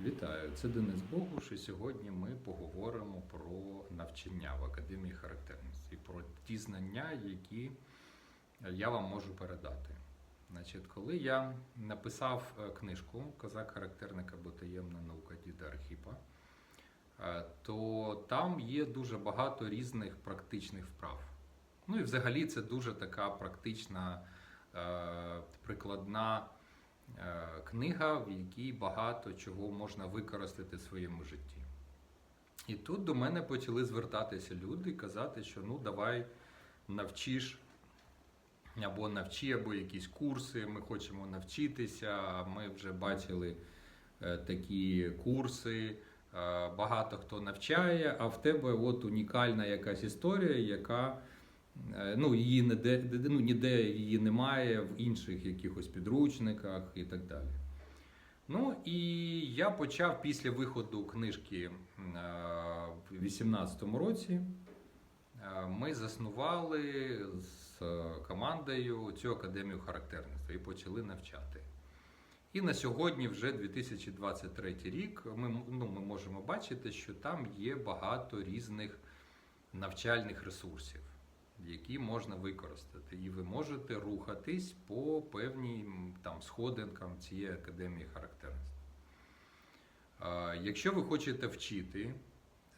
Вітаю, це Денис Богуш, і сьогодні ми поговоримо про навчання в Академії характерності, про ті знання, які я вам можу передати. Значить, коли я написав е, книжку Козак характерник або таємна наука діда Архіпа, е, то там є дуже багато різних практичних вправ. Ну і взагалі це дуже така практична, е, прикладна книга, в якій багато чого можна використати в своєму житті. І тут до мене почали звертатися люди і казати, що ну давай навчиш або навчи, або якісь курси, ми хочемо навчитися. Ми вже бачили е, такі курси, е, багато хто навчає, а в тебе от унікальна якась історія, яка е, ну, її ніде, де- ну, ніде її немає в інших якихось підручниках і так далі. Ну і я почав після виходу книжки е, в 2018 році. Е, Ми заснували з е, командою цю академію характерництва і почали навчати. І на сьогодні, вже 2023 рік, ми, ну, ми можемо бачити, що там є багато різних навчальних ресурсів, які можна використати. І ви можете рухатись по певним там, сходинкам цієї академії характерництва. Е, Якщо ви хочете вчити,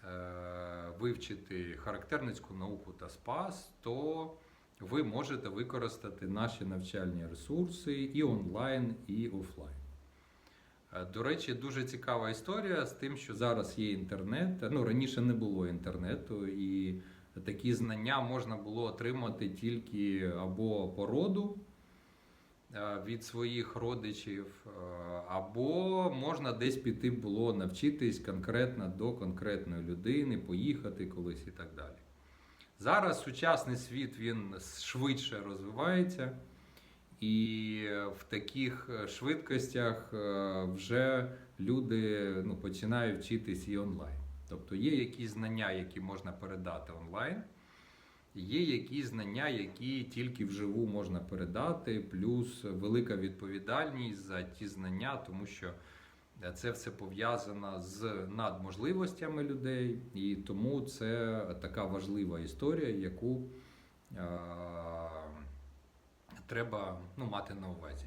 е, вивчити характерницьку науку та спас, то ви можете використати наші навчальні ресурси і онлайн, і офлайн. Е, До речі, дуже цікава історія з тим, що зараз є інтернет. Ну, раніше не було інтернету, і такі знання можна було отримати тільки або по роду е, від своїх родичів, е, або можна десь піти було навчитись конкретно до конкретної людини, поїхати колись і так далі. Зараз сучасний світ він швидше розвивається, і в таких швидкостях е, вже люди ну, починають вчитись і онлайн. Тобто є якісь знання, які можна передати онлайн, є якісь знання, які тільки вживу можна передати, плюс велика відповідальність за ті знання, тому що е, це все пов'язано з надможливостями людей, і тому це така важлива історія, яку е, треба ну, мати на увазі.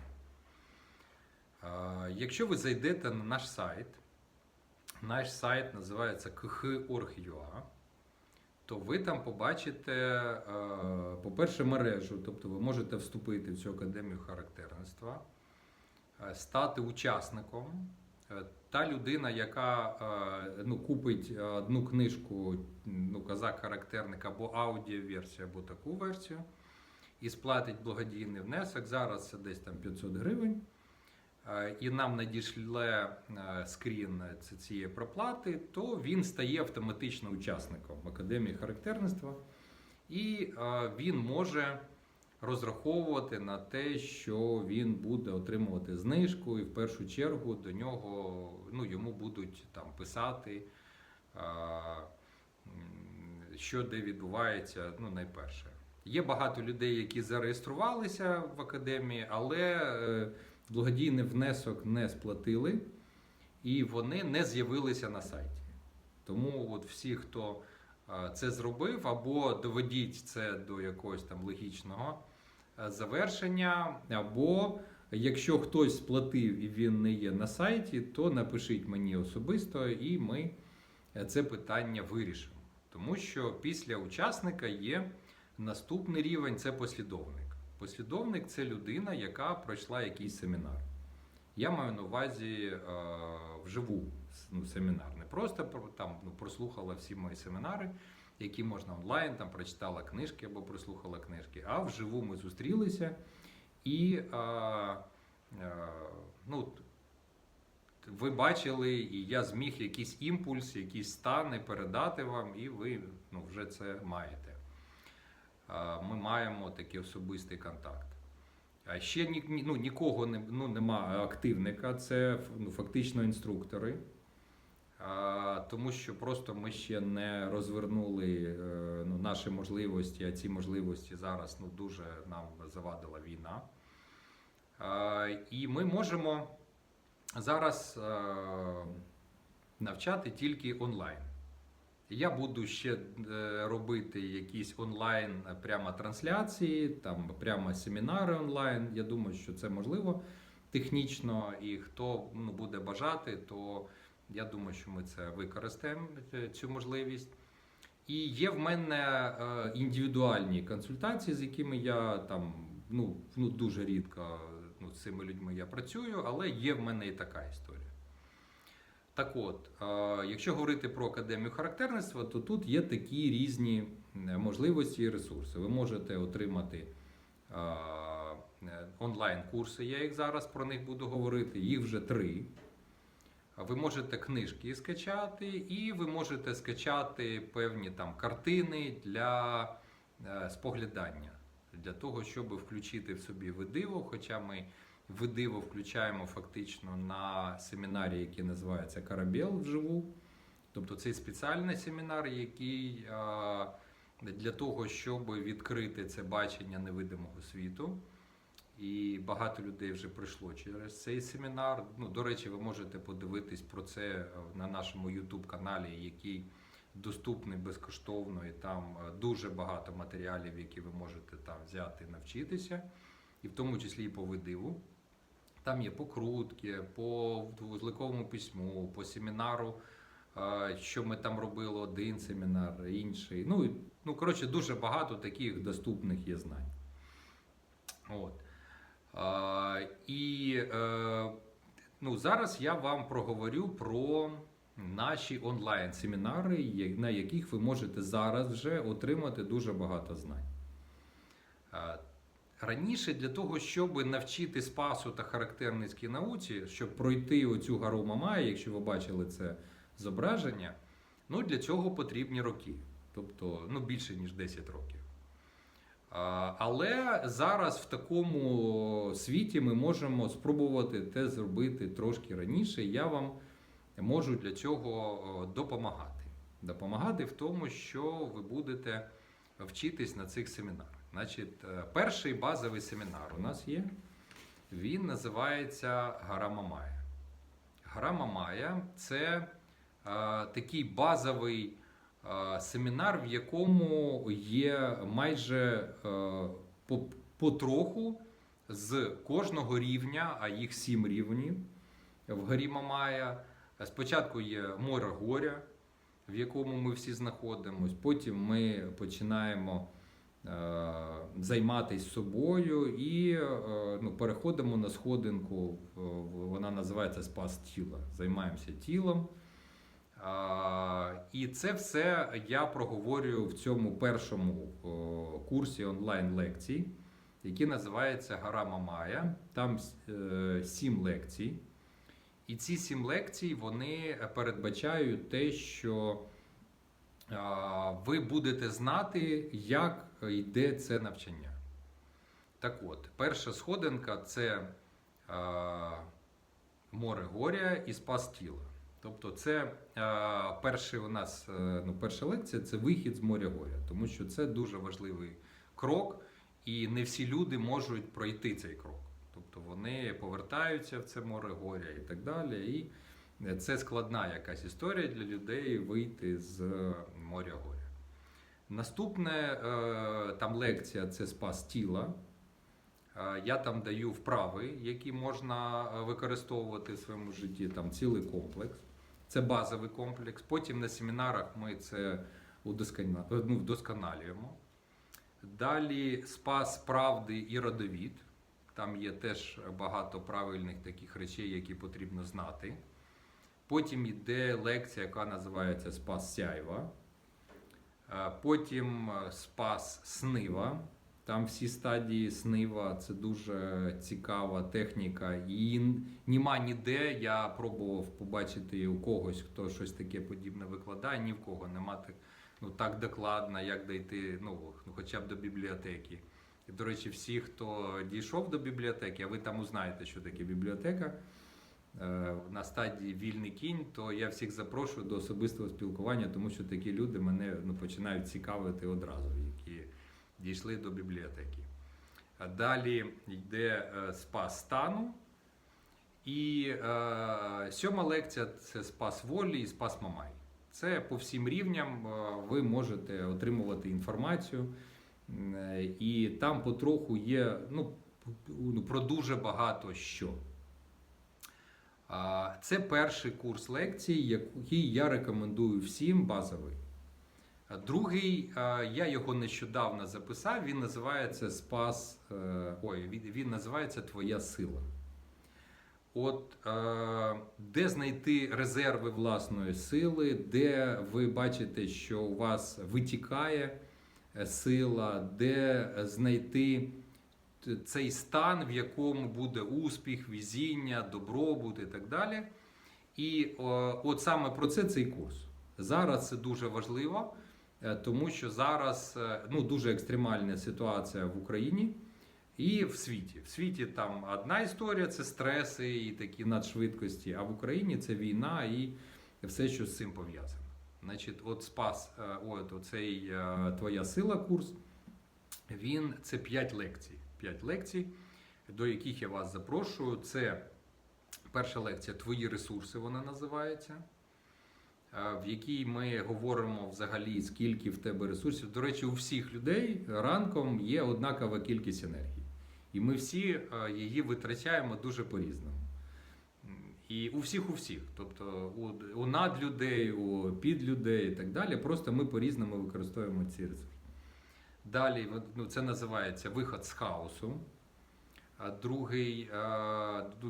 Е, якщо ви зайдете на наш сайт, наш сайт називається kh.org.ua, то ви там побачите, е, по-перше, мережу, тобто ви можете вступити в цю академію характерництва, е, стати учасником. Е, Та людина, яка ну, купить одну книжку, ну, казак-характерник або аудіоверсію, або таку версію, і сплатить благодійний внесок, зараз це десь там 500 гривень. Е, І нам надішле е, скрін цієї проплати, то він стає автоматично учасником Академії характерництва, і е, він може розраховувати на те, що він буде отримувати знижку, і в першу чергу до нього ну, йому будуть там писати, що де відбувається, ну, найперше. Є багато людей, які зареєструвалися в академії, але благодійний внесок не сплатили, і вони не з'явилися на сайті. Тому от всі, хто це зробив, або доведіть це до якогось там логічного завершення, або якщо хтось сплатив і він не є на сайті, то напишіть мені особисто, і ми е, це питання вирішимо. Тому що після учасника є наступний рівень це послідовник. Послідовник це людина, яка пройшла якийсь семінар. Я маю на увазі е, вживу ну, семінар. Не просто там ну, прослухала всі мої семінари, які можна онлайн, там прочитала книжки або прослухала книжки, а вживу ми зустрілися і е, е, ну, ви бачили, і я зміг якийсь імпульс, якісь стани передати вам, і ви ну, вже це маєте. Ми маємо такий особистий контакт. А ще ні, ну, нікого не, ну, нема активника, це ну, фактично інструктори. А, тому що просто ми ще не розвернули е, ну, наші можливості, а ці можливості зараз ну, дуже нам завадила війна. А, і ми можемо зараз е, навчати тільки онлайн. Я буду ще е, робити якісь онлайн е, прямо трансляції, там прямо семінари онлайн. Я думаю, що це можливо технічно, і хто ну, буде бажати, то я думаю, що ми це використаємо е, цю можливість. І є в мене індивідуальні консультації, з якими я там ну, ну дуже рідко ну, з цими людьми я працюю, але є в мене і така історія. Так от, якщо говорити про академію характерництва, то тут є такі різні е, можливості і ресурси. Ви можете отримати е, онлайн-курси, я їх зараз про них буду говорити, їх вже три. Ви можете книжки скачати, і ви можете скачати певні там картини для е, споглядання, для того, щоб включити в собі видиво. Хоча ми видиво включаємо фактично на семінарі, який називається Карабел вживу. Тобто це спеціальний семінар, який для того, щоб відкрити це бачення невидимого світу. І багато людей вже пройшло через цей семінар. Ну, до речі, ви можете подивитись про це е, на нашому YouTube каналі, який доступний безкоштовно, і там е, дуже багато матеріалів, які ви можете там взяти і навчитися, і в тому числі і по видиву. Там є покрутки, по вузликовому письму, по семінару, е, що ми там робили, один семінар, інший. Ну, ну коротше, дуже багато таких доступних є знань. От. І е, ну, зараз я вам проговорю про наші онлайн-семінари, на яких ви можете зараз вже отримати дуже багато знань. Раніше для того, щоб навчити спасу та характерницькій науці, щоб пройти оцю гару Мамая, якщо ви бачили це зображення, ну для цього потрібні роки, тобто ну, більше ніж 10 років. Але зараз в такому світі ми можемо спробувати те зробити трошки раніше. Я вам можу для цього допомагати. Допомагати в тому, що ви будете вчитись на цих семінарах. Значить, е, перший базовий семінар у нас є. Він називається Гара Мамая. Гара Мамая це е, такий базовий е, семінар, в якому є майже е, по, потроху з кожного рівня, а їх сім рівнів в горі Мамая. Спочатку є море горя, в якому ми всі знаходимося. Потім ми починаємо займатися собою і е, ну, переходимо на сходинку. в- Вона називається спас тіла. Займаємося тілом. І це все я проговорюю в цьому першому курсі онлайн-лекцій, який називається Гара Мамая. Там е, сім лекцій. І ці сім лекцій вони передбачають те, що ви будете знати, як йде це навчання. Так от, перша сходинка це море горя і спас тіла. Тобто, це перший у нас е, ну, перша лекція це вихід з моря горя, тому що це дуже важливий крок, і не всі люди можуть пройти цей крок. Тобто вони повертаються в це море горя і так далі. І це складна якась історія для людей вийти з моря горя. Наступне е, там лекція це спас тіла. Е, Я там даю вправи, які можна е, використовувати в своєму житті. Там цілий комплекс. Це базовий комплекс. Потім на семінарах ми це е, ну, вдосконалюємо. Далі спас правди і родовід. Там є теж багато правильних таких речей, які потрібно знати. Потім йде лекція, яка називається Спас Сяйва. Е, Потім е, Спас Снива. Там всі стадії снива, це дуже цікава техніка. І нема ніде. Я пробував побачити у когось, хто щось таке подібне викладає, ні в кого нема так, ну, так докладно, як дійти ну, ну, хоча б до бібліотеки. І, до речі, всі, хто дійшов до бібліотеки, а ви там узнаєте, що таке бібліотека на стадії вільний кінь, то я всіх запрошую до особистого спілкування, тому що такі люди мене ну, починають цікавити одразу, які дійшли до бібліотеки. Далі йде е, спас стану. І е, сьома лекція це спас волі і спас Мамай. Це по всім рівням е, ви можете отримувати інформацію, е, і там потроху є ну, ну, про дуже багато що. Це перший курс лекцій, який я рекомендую всім базовий. Другий, я його нещодавно записав. Він називається Спас. е, Ой, він, називається Твоя сила. От е, де знайти резерви власної сили, де ви бачите, що у вас витікає е, сила, де знайти цей стан, в якому буде успіх, везіння, добробут і так далі. І от саме про це цей курс. Зараз це дуже важливо, е, тому що зараз е, ну, дуже екстремальна ситуація в Україні і в світі. В світі там одна історія це стреси і такі надшвидкості, а в Україні це війна і все, що з цим пов'язано. Значить, от спас, е, от оцей твоя сила курс. Він це 5 лекцій. 5 лекцій, до яких я вас запрошую. Це перша лекція Твої ресурси, вона називається. е, В якій ми говоримо взагалі, скільки в тебе ресурсів. До речі, у всіх людей ранком є однакова кількість енергії. І ми всі е, її витрачаємо дуже по-різному. І у всіх, у всіх. Тобто у надлюдей, у підлюдей і так далі. Просто ми по-різному використовуємо ці ресурси. Далі ну, це називається виход з хаосу. Другий,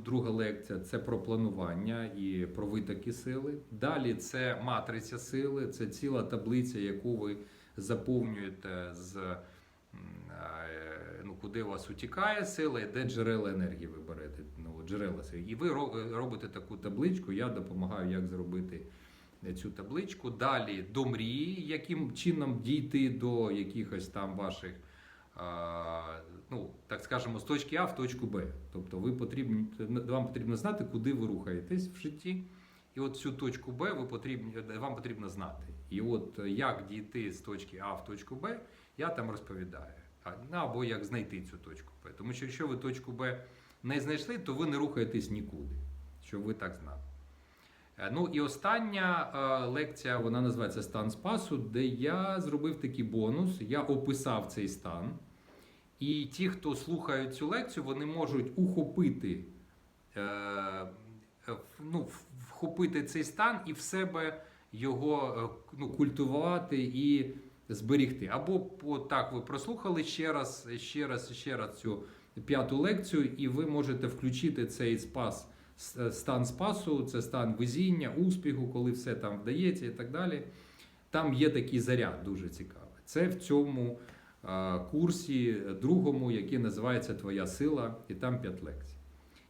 друга лекція це про планування і про витоки сили. Далі це матриця сили, це ціла таблиця, яку ви заповнюєте з е, ну, куди у вас утікає сила, і де джерела енергії ви берете. Ну, джерела сили. І ви робите таку табличку. Я допомагаю, як зробити цю табличку. Далі до мрії, яким чином дійти до якихось там ваших, ну так скажемо, з точки А в точку Б. Тобто ви потрібні, вам потрібно знати, куди ви рухаєтесь в житті. І от цю точку Б ви потрібні, вам потрібно знати. І от е, як дійти з точки А в точку Б, я там розповідаю. Ну, або як знайти цю точку Б. Тому що якщо ви точку Б не знайшли, то ви не рухаєтесь нікуди, щоб ви так знали. Е, Ну і остання е, лекція, вона називається Стан спасу, де я зробив такий бонус. Я описав цей стан. І ті, хто слухають цю лекцію, вони можуть ухопити, е, ну, вхопити цей стан і в себе його ну, культивувати і зберігти. Або так ви прослухали ще раз, ще раз, ще раз цю п'яту лекцію, і ви можете включити цей спас стан спасу, це стан везіння, успіху, коли все там вдається і так далі. Там є такий заряд дуже цікавий. Це в цьому курсі другому, який називається Твоя сила, і там п'ять лекцій.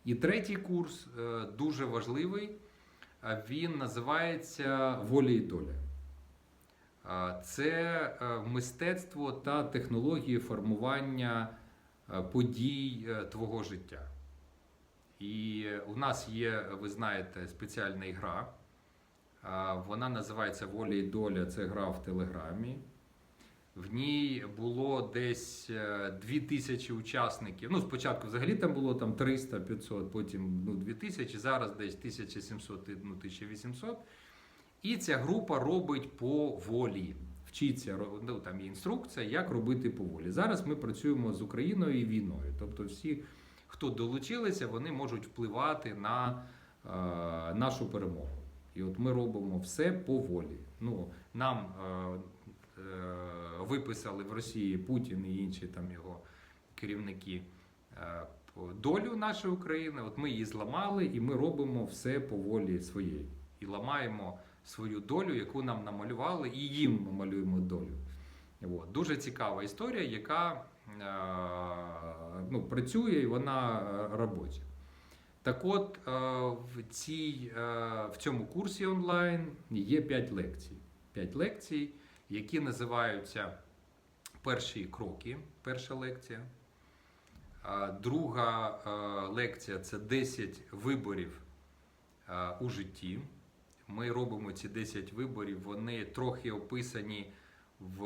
І третій курс е, дуже важливий. Він називається Воля і доля. Це е, мистецтво та технології формування е, подій твого життя. І у нас є, ви знаєте, спеціальна гра. Вона називається Воля і доля. Це гра в Телеграмі. В ній було десь е, 2000 учасників. Ну, спочатку взагалі там було там 300-500, потім ну, 2000, зараз десь 1700, ну, 1800. І ця група робить по волі. Вчиться, ну, там є інструкція, як робити по волі. Зараз ми працюємо з Україною і війною. Тобто всі, хто долучилися, вони можуть впливати на е, нашу перемогу. І от ми робимо все по волі. Ну, нам е, е, виписали в Росії Путін і інші там його керівники е, долю нашої України. От ми її зламали, і ми робимо все по волі своєї. І ламаємо свою долю, яку нам намалювали, і їм малюємо долю. От. Дуже цікава історія, яка е, ну, працює і вона е, робоча. Так от, е, в, цій, в цьому курсі онлайн є 5 лекцій. 5 лекцій, які називаються Перші кроки, перша лекція. Друга лекція це 10 виборів у житті. Ми робимо ці 10 виборів, вони трохи описані в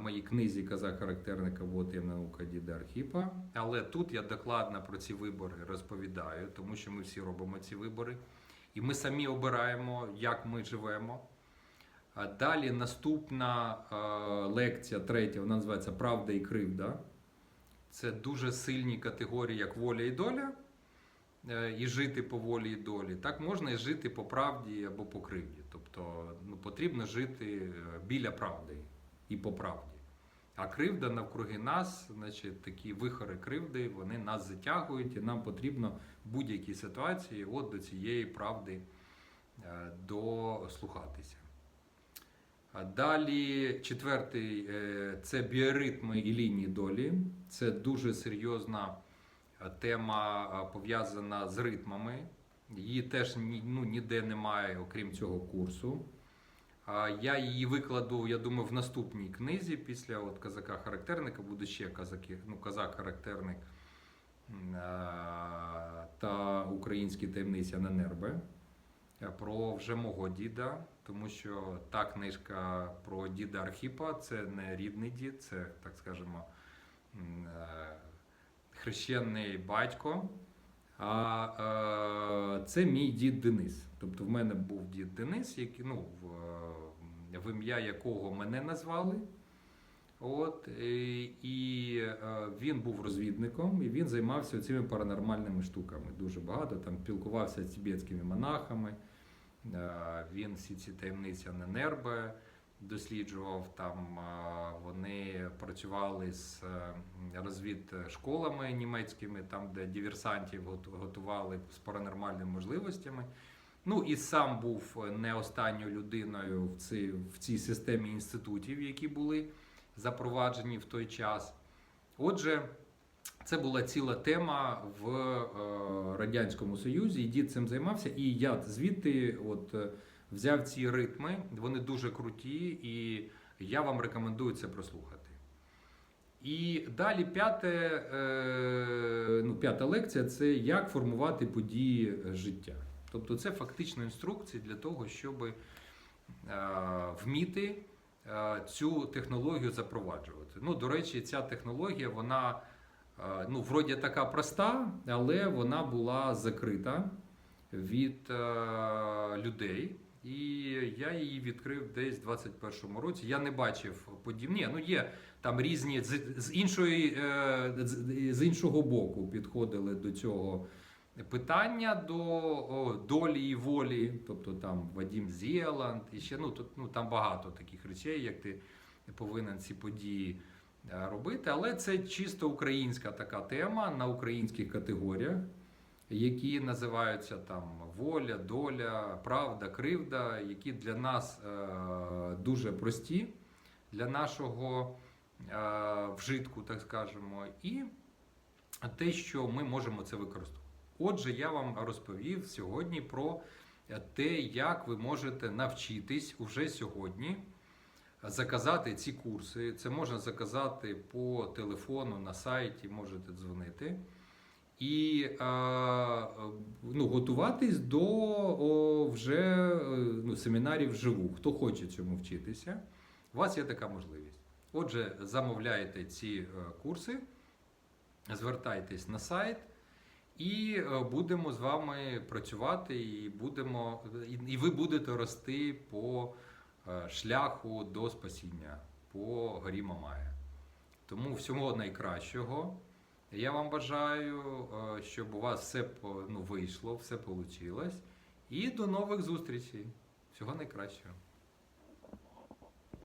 моїй книзі Казак характерника «Вот і наука Діда Архіпа. Але тут я докладно про ці вибори розповідаю, тому що ми всі робимо ці вибори. І ми самі обираємо, як ми живемо. Далі наступна е, лекція, третя, вона називається Правда і кривда. Це дуже сильні категорії, як воля і доля. Е, І жити по волі і долі. Так можна і жити по правді або по кривді. Тобто ну, потрібно жити е, біля правди і по правді. А кривда навкруги нас, значить, такі вихори кривди, вони нас затягують, і нам потрібно в будь-якій ситуації от до цієї правди е, дослухатися. Далі четвертий е, це біоритми і лінії долі. Це дуже серйозна е, тема, пов'язана з ритмами. Її теж ну, ніде немає, окрім цього курсу. Я її викладу, я думаю, в наступній книзі після от казака характерника буде ще казаки, ну, казак характерник е, та українські таємниці Ненербе про вже мого діда, тому що та книжка про діда Архіпа це не рідний дід, це, так скажемо, е, хрещений батько. А е, це мій дід Денис. Тобто в мене був дід Денис, який, ну, в, е, ім'я якого мене назвали. От, і, е, він був розвідником, і він займався цими паранормальними штуками. Дуже багато там спілкувався з тибетськими монахами. Він всі ці таємниці Ненербе досліджував. Там е, вони працювали з е, розвідшколами німецькими, там, де диверсантів готували з паранормальними можливостями. Ну і сам був не останньою людиною в цій, в цій системі інститутів, які були запроваджені в той час. Отже, це була ціла тема в е, Радянському Союзі, і дід цим займався. І я звідти от, е, взяв ці ритми, вони дуже круті, і я вам рекомендую це прослухати. І далі п'яте, е, ну, п'ята лекція це як формувати події життя. Тобто це фактично інструкції для того, щоб е, вміти е, цю технологію запроваджувати. Ну, до речі, ця технологія, вона ну, вроді така проста, але вона була закрита від людей. І я її відкрив десь в 21-му році. Я не бачив подібні. Ну є там різні з, з іншої е, з, іншого боку підходили до цього питання до долі і волі. Тобто там Вадім Зєланд, і ще ну тут ну там багато таких речей, як ти повинен ці події е, робити. Але це чисто українська така тема на українських категоріях які називаються там воля, доля, правда, кривда, які для нас е, дуже прості, для нашого е, вжитку, так скажемо, і те, що ми можемо це використовувати. Отже, я вам розповів сьогодні про те, як ви можете навчитись уже сьогодні заказати ці курси. Це можна заказати по телефону на сайті, можете дзвонити і е, ну, готуватись до о, вже е, ну, семінарів вживу. Хто хоче цьому вчитися, у вас є така можливість. Отже, замовляєте ці е, курси, звертайтесь на сайт. І будемо з вами працювати, і будемо, і- ви будете рости по шляху до спасіння, по горі Мамая. Тому всього найкращого. Я вам бажаю, е, щоб у вас все ну, вийшло, все вийшло. І до нових зустрічей. Всього найкращого.